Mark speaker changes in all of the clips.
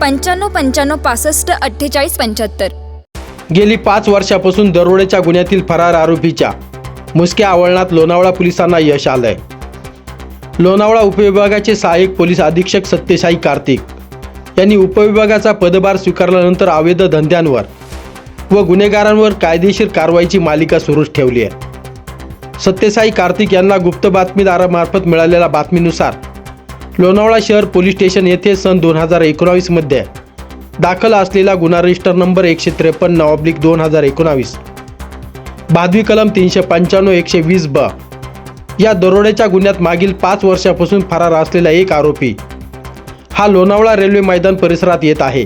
Speaker 1: पंच्याण्णव पंच्याण्णव पासष्ट अठ्ठेचाळीस पंच्याहत्तर.
Speaker 2: गेली पाच वर्षापासून दरोड्याच्या गुन्ह्यातील फरार आरोपीच्या मुसक्या आवळणात लोणावळा पोलिसांना यश आलंय. लोणावळा उपविभागाचे सहाय्यक पोलीस अधीक्षक सत्यसाई कार्तिक यांनी उपविभागाचा पदभार स्वीकारल्यानंतर अवैध धंद्यांवर व गुन्हेगारांवर कायदेशीर कारवाईची मालिका सुरूच ठेवली आहे. सत्यसाई कार्तिक यांना गुप्त बातमीदारामार्फत मिळालेल्या बातमीनुसार लोणावळा शहर पोलीस स्टेशन येथे सन दोन हजार एकोणावीसमध्ये दाखल असलेला गुन्हा रजिस्टर नंबर एकशे त्रेपन्न ऑब्लिक दोन हजार एकोणावीस. भादवी कलम तीनशे पंच्याण्णव एकशे वीस ब. या दरोड्याच्या गुन्ह्यात मागील पाच वर्षापासून फरार असलेला एक आरोपी हा लोणावळा रेल्वे मैदान परिसरात येत आहे.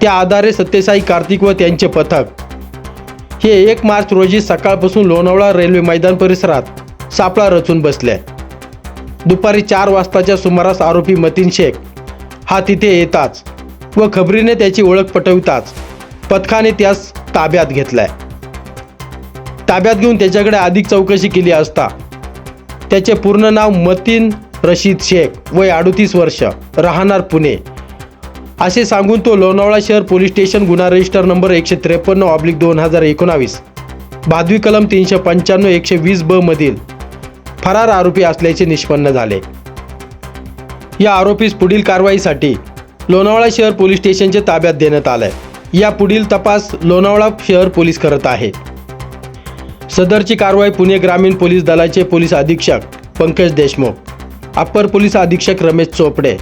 Speaker 2: त्या आधारे सत्यसाई कार्तिक व त्यांचे पथक हे एक मार्च रोजी सकाळपासून लोणावळा रेल्वे मैदान परिसरात सापळा रचून बसले. दुपारी चार वाजताच्या सुमारास आरोपी मतीन शेख हा तिथे येताच व खबरीने त्याची ओळख पटविताच पथकाने त्यास ताब्यात घेतलाय. ताब्यात घेऊन त्याच्याकडे अधिक चौकशी केली असता त्याचे पूर्ण नाव मतीन रशीद शेख वय अडतीस वर्ष राहणार पुणे. असे सांगून तो लोणावळा शहर पोलीस स्टेशन गुन्हा रजिस्टर नंबर एकशे त्रेपन्न ऑब्लिक दोन हजार एकोणावीस भादवी कलम तीनशे पंच्याण्णव एकशे वीस ब मधील फरार आरोपी असल्याचे निष्पन्न झाले. या आरोपीस पुढील कारवाईसाठी लोणावळा शहर पोलीस स्टेशनच्या ताब्यात देण्यात आलंय. या पुढील तपास लोणावळा शहर पोलीस करत आहे. सदरची कारवाई पुणे ग्रामीण पोलीस दलाचे पोलीस अधीक्षक पंकज देशमुख अप्पर पोलीस अधीक्षक रमेश चोपडे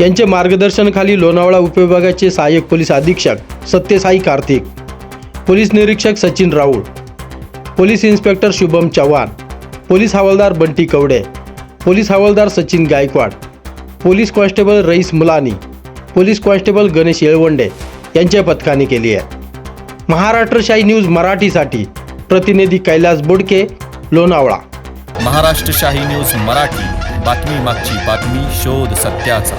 Speaker 2: यांचे मार्गदर्शनाखाली लोणावळा उपविभागाचे सहाय्यक पोलीस अधीक्षक सत्यसाई कार्तिक पोलीस निरीक्षक Sachin Raul police inspector Shubham Chavan police हवालदार बंटी कवडे पोलीस हवालदार Sachin Gaikwad police constable Rais Mulani police constable Ganesh Yelwande यांच्या पथकाने केली आहे. महाराष्ट्रशाही न्यूज मराठीसाठी प्रतिनिधी कैलास बोडके लोणावळा.
Speaker 3: महाराष्ट्रशाही न्यूज मराठी बातमी मागची बातमी शोध सत्याचा.